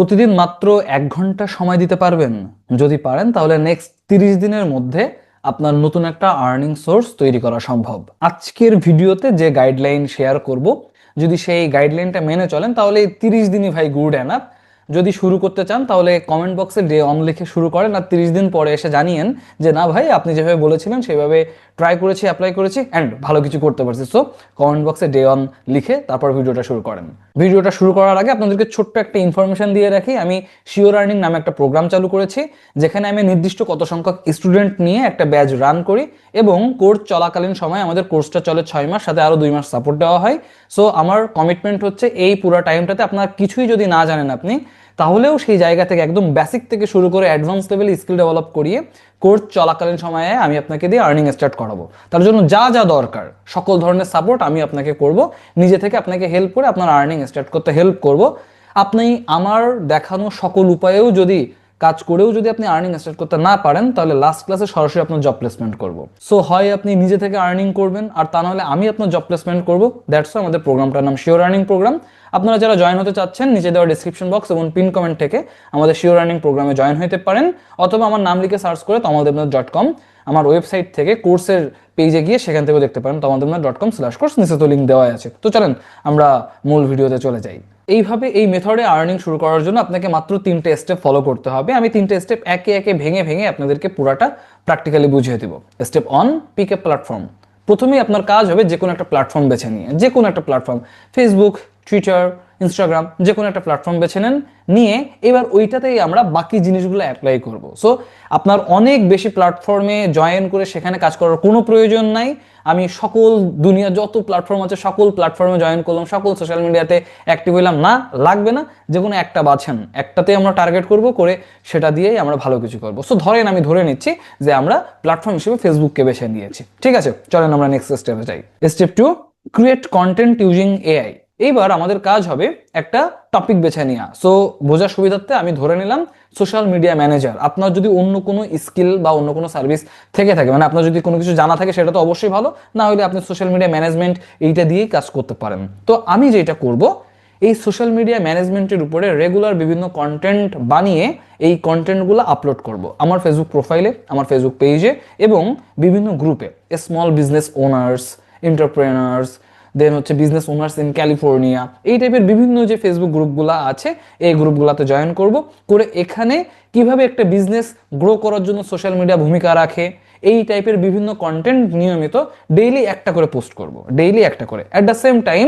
প্রতিদিন মাত্র এক ঘণ্টা সময় দিতে পারবেন। যদি পারেন, তাহলে নেক্সট তিরিশ দিনের মধ্যে আপনার নতুন একটা আর্নিং সোর্স তৈরি করা সম্ভব। আজকের ভিডিওতে যে গাইডলাইন শেয়ার করব, যদি সেই গাইডলাইনটা মেনে চলেন, তাহলে তিরিশ দিনই ভাই গুড অ্যানাপ যদি শুরু করতে চান, তাহলে কমেন্ট বক্সে ডে অন লিখে শুরু করেন আর তিরিশ দিন পরে এসে জানিয়েন যে, না ভাই, আপনি যেভাবে বলেছিলেন, সেভাবে ট্রাই করেছি অ্যাপ্লাই করেছি অ্যান্ড ভালো কিছু করতে পারছি। সো কমেন্ট বক্সে ডে অন লিখে তারপর ভিডিওটা শুরু করেন। ভিডিওটা শুরু করার আগে আপনাদেরকে ছোট্ট একটা ইনফরমেশন দিয়ে রাখি। আমি শিওর আর্নিং নামে একটা প্রোগ্রাম চালু করেছি, যেখানে আমি নির্দিষ্ট কত সংখ্যক স্টুডেন্ট নিয়ে একটা ব্যাচ রান করি এবং কোর্স চলাকালীন সময় আমাদের কোর্সটা চলে ছয় মাস, সাথে আরও দুই মাস সাপোর্ট দেওয়া হয়। সো আমার কমিটমেন্ট হচ্ছে এই পুরো টাইমটাতে আপনার কিছুই যদি না জানেন আপনি তাহলেও সেই জায়গা থেকে একদম বেসিক থেকে শুরু করে অ্যাডভান্স লেভেলে স্কিল ডেভেলপ করিয়ে কোর্স চলাকালীন সময়ে আমি আপনাকে দিয়ে আর্নিং স্টার্ট করাবো। তার জন্য যা যা দরকার, সকল ধরনের সাপোর্ট আমি আপনাকে করব। নিজে থেকে আপনাকে হেল্প করে আপনার আর্নিং স্টার্ট করতে হেল্প করব। আপনি আমার দেখানো সকল উপায়েও যদি কাজ করেও যদি আপনি আর্নিং স্টার্ট করতে না পারেন, তাহলে লাস্ট ক্লাসে সরাসরি আপনার জব প্লেসমেন্ট করব। সো হয় আপনি নিজে থেকে আর্নিং করবেন, আর তা নাহলে আমি আপনার জব প্লেসমেন্ট করব। দ্যাটস আমাদের প্রোগ্রামটার নাম শিওর আর্নিং প্রোগ্রাম আপনারা যারা জয়েন হতে চাচ্ছেন, নিচে দেওয়া ডিসক্রিপশন বক্স এবং পিন কমেন্ট থেকে আমাদের শিওর আর্নিং প্রোগ্রামে জয়েন হতে পারেন, অথবা আমার নাম লিখে সার্চ করে তমালদেবনাথ ডট কম আমার ওয়েবসাইট থেকে কোর্সের পেজে গিয়ে সেখান থেকেও দেখতে পারেন, Tamaldebnath dot com slash course নিচে তো লিঙ্ক দেওয়া আছে। তো চলেন, আমরা মূল ভিডিওতে চলে যাই। এইভাবে এই মেথডে আর্নিং শুরু করার জন্য আপনাকে মাত্র তিনটে স্টেপ ফলো করতে হবে। আমি তিনটে স্টেপ একে একে ভেঙে ভেঙে আপনাদেরকে পুরাটা প্র্যাকটিক্যালি বুঝিয়ে দেবো। Step one pick a platform প্রথমেই আপনার কাজ হবে যে কোনো একটা প্ল্যাটফর্ম বেছে নিয়ে, যে কোনো একটা প্ল্যাটফর্ম ফেসবুক টুইটার ইনস্টাগ্রাম যে কোনো একটা প্ল্যাটফর্ম বেছে নেন, নিয়ে এবার ওইটাতেই আমরা বাকি জিনিসগুলো অ্যাপ্লাই করব। সো আপনার অনেক বেশি প্ল্যাটফর্মে জয়েন করে সেখানে কাজ করার কোনো প্রয়োজন নাই। আমি সকল দুনিয়া, যত প্ল্যাটফর্ম আছে, সকল প্ল্যাটফর্মে জয়েন করলাম, সকল সোশ্যাল মিডিয়াতে অ্যাক্টিভ হইলাম। না, লাগবে না যে কোনো একটা বাছেন একটাতে আমরা টার্গেট করব করে সেটা দিয়েই আমরা ভালো কিছু করব। সো ধরেন আমি ধরে নিচ্ছি যে আমরা প্ল্যাটফর্ম হিসেবে ফেসবুককে বেছে নিয়েছি। ঠিক আছে, চলেন আমরা নেক্সট স্টেপে যাই। Step two create content using AI এইবার আমাদের কাজ হবে একটা টপিক বেছে নেওয়া সো বোঝার সুবিধার্থে আমি ধরে নিলাম সোশ্যাল মিডিয়া ম্যানেজার আপনার যদি অন্য কোনো স্কিল বা অন্য কোনো সার্ভিস থেকে থাকে মানে আপনার যদি কোনো কিছু জানা থাকে, সেটা তো অবশ্যই ভালো। না হলে আপনি সোশ্যাল মিডিয়া ম্যানেজমেন্ট এইটা দিয়েই কাজ করতে পারেন। তো আমি যেটা করব, এই সোশ্যাল মিডিয়া ম্যানেজমেন্টের উপরে রেগুলার বিভিন্ন কন্টেন্ট বানিয়ে এই কন্টেন্টগুলো আপলোড করব। আমার ফেসবুক প্রোফাইলে আমার ফেসবুক পেজে এবং বিভিন্ন গ্রুপে small business owners entrepreneurs then হচ্ছে বিজনেস ওনার্স ইন ক্যালিফোর্নিয়া এই টাইপের বিভিন্ন যে ফেসবুক গ্রুপগুলো আছে, এই গ্রুপগুলোতে জয়েন করব। করে এখানে কীভাবে একটা বিজনেস গ্রো করার জন্য সোশ্যাল মিডিয়া ভূমিকা রাখে, এই টাইপের বিভিন্ন কন্টেন্ট নিয়মিত ডেইলি একটা করে পোস্ট করব। ডেইলি একটা করে। অ্যাট দ্য সেম টাইম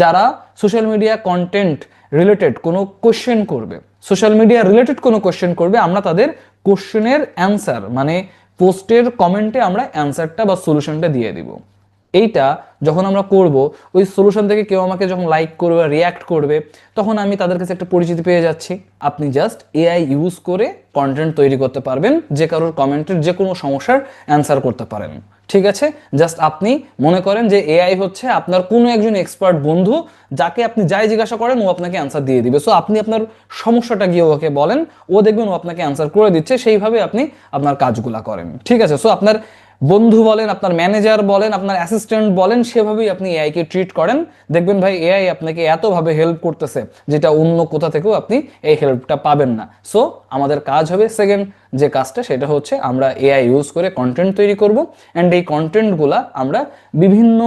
যারা সোশ্যাল মিডিয়া কন্টেন্ট রিলেটেড কোনো কোশ্চেন করবে সোশ্যাল মিডিয়া রিলেটেড কোনো কোশ্চেন করবে, আমরা তাদের কোশ্চেনের অ্যান্সার মানে পোস্টের কমেন্টে আমরা অ্যান্সারটা বা সলিউশনটা দিয়ে দিব। এইটা যখন আমরা করব, ওই সলিউশন থেকে কেউ আমাকে যখন লাইক করবে রিয়াক্ট করবে, তখন আমি তাদের কাছে একটা পরিচিতি পেয়ে যাচ্ছি। আপনি জাস্ট এআই ইউজ করে কন্টেন্ট তৈরি করতে পারবেন, যে কারোর কমেন্টের যে কোনো সমস্যার অ্যান্সার করতে পারেন। ঠিক আছে? জাস্ট আপনি মনে করেন যে এআই হচ্ছে আপনার কোনো একজন এক্সপার্ট বন্ধু, যাকে আপনি যাই জিজ্ঞাসা করেন, ও আপনাকে অ্যান্সার দিয়ে দিবে। সো আপনি আপনার সমস্যাটা গিয়ে ওকে বলেন, ও দেখবেন ও আপনাকে অ্যান্সার করে দিচ্ছে, সেইভাবে আপনি আপনার কাজগুলা করেন। ঠিক আছে? সো আপনার বন্ধু বলেন, আপনার ম্যানেজার বলেন, আপনার অ্যাসিস্ট্যান্ট বলেন, সেভাবেই আপনি এআইকে ট্রিট করেন। দেখবেন ভাই এআই আপনাকে এতভাবে হেল্প করতেছে, যেটা অন্য কোথা থেকেও আপনি এই হেল্পটা পাবেন না। সো আমাদের কাজ হবে সেকেন্ড যে কাজটা, সেটা হচ্ছে আমরা এআই ইউজ করে কন্টেন্ট তৈরি করব। অ্যান্ড এই কন্টেন্টগুলা আমরা বিভিন্ন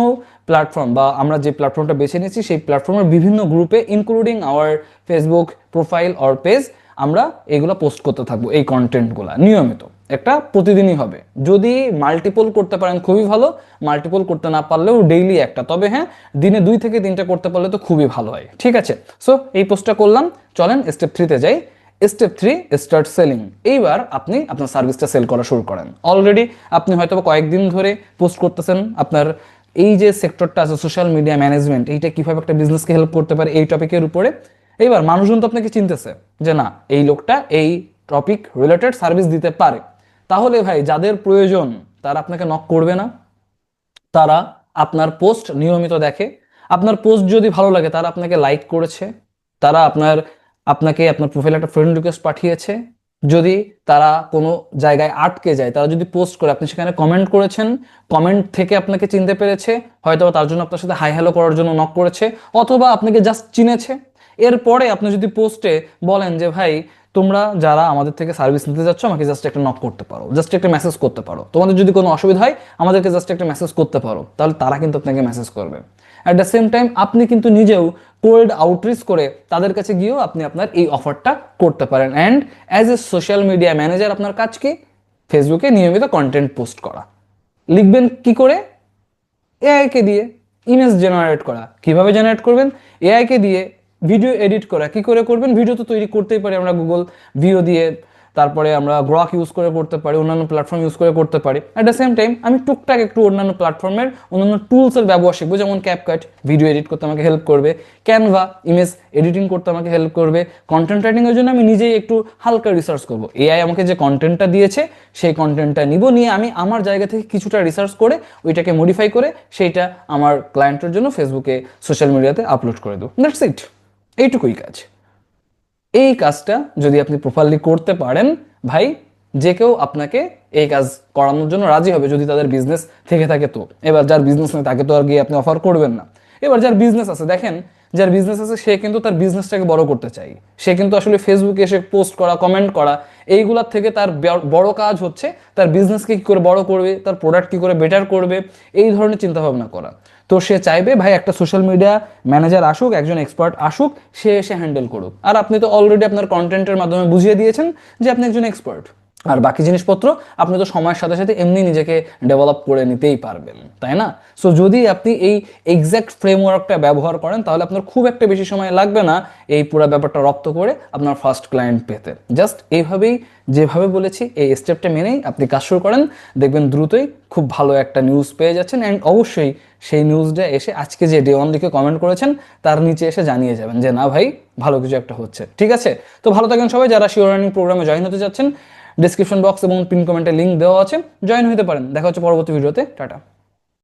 প্ল্যাটফর্ম বা আমরা যে প্ল্যাটফর্মটা বেছে নিয়েছি, সেই প্ল্যাটফর্মের বিভিন্ন গ্রুপে including our Facebook profile or page আমরা এগুলো পোস্ট করতে থাকব, এই কন্টেন্টগুলো নিয়মিত। একটা প্রতিদিনই হবে। যদি মাল্টিপল করতে পারেন খুবই ভালো মাল্টিপল করতে না পারলেও ডেইলি একটা। তবে হ্যাঁ দিনে দুই থেকে তিনটা করতে পারলে তো খুবই ভালো হয়। ঠিক আছে? সো এই পোস্টটা করলাম। চলেন স্টেপ থ্রিতে যাই। স্টেপ থ্রি স্টার্ট সেলিং এইবার আপনি আপনার সার্ভিসটা সেল করা শুরু করেন। অলরেডি আপনি হয়তো কয়েকদিন ধরে পোস্ট করতেছেন আপনার এই যে সেক্টরটা আছে সোশ্যাল মিডিয়া ম্যানেজমেন্ট এইটা কীভাবে একটা বিজনেসকে হেল্প করতে পারে এই টপিকের উপরে। এইবার মানুষজন তো আপনাকে চিনতেছে যে না, এই লোকটা এই টপিক রিলেটেড সার্ভিস দিতে পারে। তাহলে ভাই, যাদের প্রয়োজন, তারা আপনাকে নক করবে না। তারা আপনার পোস্ট নিয়মিত দেখে। আপনার পোস্ট যদি ভালো লাগে, তারা আপনাকে লাইক করেছে। তারা আপনার, আপনাকে আপনার প্রোফাইলে একটা ফ্রেন্ড রিকোয়েস্ট পাঠিয়েছে। যদি তারা কোনো জায়গায় আটকে যায়, তারা যদি পোস্ট করে, আপনি সেখানে কমেন্ট করেছেন কমেন্ট থেকে আপনাকে চিনতে পেরেছে হয়তো তার জন্য আপনার সাথে হাই হ্যালো করার জন্য নক করেছে, অথবা আপনাকে জাস্ট চিনেছে। এরপরে আপনি যদি পোস্টে বলেন যে, ভাই তোমরা যারা আমাদের থেকে সার্ভিস নিতে যাচ্ছ, আমাকে জাস্ট একটা নক করতে পারো জাস্ট একটা মেসেজ করতে পারো। তোমাদের যদি কোনো অসুবিধা হয়, আমাদেরকে জাস্ট একটা মেসেজ করতে পারো, তাহলে তারা কিন্তু আপনাকে মেসেজ করবে। অ্যাট দ্য সেম টাইম আপনি কিন্তু নিজেও কোল্ড আউটরিচ করে তাদের কাছে গিয়েও আপনি আপনার এই অফারটা করতে পারেন। And as a social media manager আপনার কাজ কি ফেসবুকে নিয়মিত কন্টেন্ট পোস্ট করা। লিখবেন কি করে? এআইকে দিয়ে ইমেজ জেনারেট করা। কীভাবে জেনারেট করবেন? এআইকে দিয়ে ভিডিও এডিট করা। কি করে করবেন? ভিডিও তো তৈরি করতেই পারি। আমরা গুগল ভিও দিয়ে, তারপরে আমরা গ্রক ইউজ করে করতে পারি, অন্যান্য প্ল্যাটফর্ম ইউজ করে করতে পারি। অ্যাট দ্য সেম টাইম আমি টুকটাক একটু অন্যান্য প্ল্যাটফর্মের অন্যান্য টুলসের ব্যবহার শিখব। যেমন ক্যাপকাট ভিডিও এডিট করতে আমাকে হেল্প করবে। ক্যানভা ইমেজ এডিটিং করতে আমাকে হেল্প করবে। কন্টেন্ট রাইটিংয়ের জন্য আমি নিজেই একটু হালকা রিসার্চ করব। এআই আমাকে যে কন্টেন্টটা দিয়েছে, সেই কন্টেন্টটা নিব। নিয়ে আমি আমার জায়গা থেকে কিছুটা রিসার্চ করে, ওইটাকে মডিফাই করে, সেইটা আমার ক্লায়েন্টের জন্য ফেসবুকে সোশ্যাল মিডিয়াতে আপলোড করে দেবো। দ্যাটস ইট এইটুকুই কাজ। এই কাজটা যদি আপনি প্রপারলি করতে পারেন, ভাই, যে কেউ আপনাকে এই কাজ করানোর জন্য রাজি হবে যদি তাদের বিজনেস থেকে থাকে তো। এবার যার বিজনেস নেই তাকে তো আর গিয়ে আপনি অফার করবেন না। এবার যার বিজনেস আছে, দেখেন, যার বিজনেস আছে, সে কিন্তু তার বিজনেসটাকে বড় করতে চাই। সে কিন্তু আসলে ফেসবুকে এসে পোস্ট করা কমেন্ট করা এইগুলার থেকে তার বড় কাজ হচ্ছে তার বিজনেসকে কি করে বড় করবে, তার প্রোডাক্ট কি করে বেটার করবে, এই ধরনের চিন্তা ভাবনা করা। তো সে চাইবে, ভাই, একটা সোশ্যাল মিডিয়া ম্যানেজার আসুক, একজন এক্সপার্ট আসুক, সে এসে হ্যান্ডেল করুক। আর আপনি তো অলরেডি আপনার কন্টেন্টের মাধ্যমে বুঝিয়ে দিয়েছেন যে আপনি একজন এক্সপার্ট আর বাকি জিনিসপত্র আপনি তো সময়ের সাথে সাথে এমনি নিজেকে ডেভেলপ করে নিতেই পারবেন, তাই না? সো যদি আপনি এই এক্স্যাক্ট ফ্রেমওয়ার্কটা ব্যবহার করেন, তাহলে আপনার খুব একটা বেশি সময় লাগবে না এই পুরো ব্যাপারটা রপ্ত করে আপনার ফার্স্ট ক্লায়েন্ট পেতে। জাস্ট এইভাবেই, যেভাবে বলেছি, এই স্টেপটা মেনেই আপনি কাজ শুরু করেন। দেখবেন দ্রুতই খুব ভালো একটা নিউজ পেয়ে যাচ্ছেন অ্যান্ড অবশ্যই সেই নিউজটা এসে আজকে যে ডে ওয়ান লিখে কমেন্ট করেছেন, তার নিচে এসে জানিয়ে যাবেন যে, না ভাই, ভালো কিছু একটা হচ্ছে। ঠিক আছে? তো ভালো থাকেন সবাই, যারা শিওর রানিং প্রোগ্রামে জয়েন হতে যাচ্ছেন ডিসক্রিপশন বক্স এবং পিন কমেন্টে লিঙ্ক দেওয়া আছে। জয়েন হতে পারেন। দেখা হচ্ছে পরবর্তী ভিডিওতে টাটা।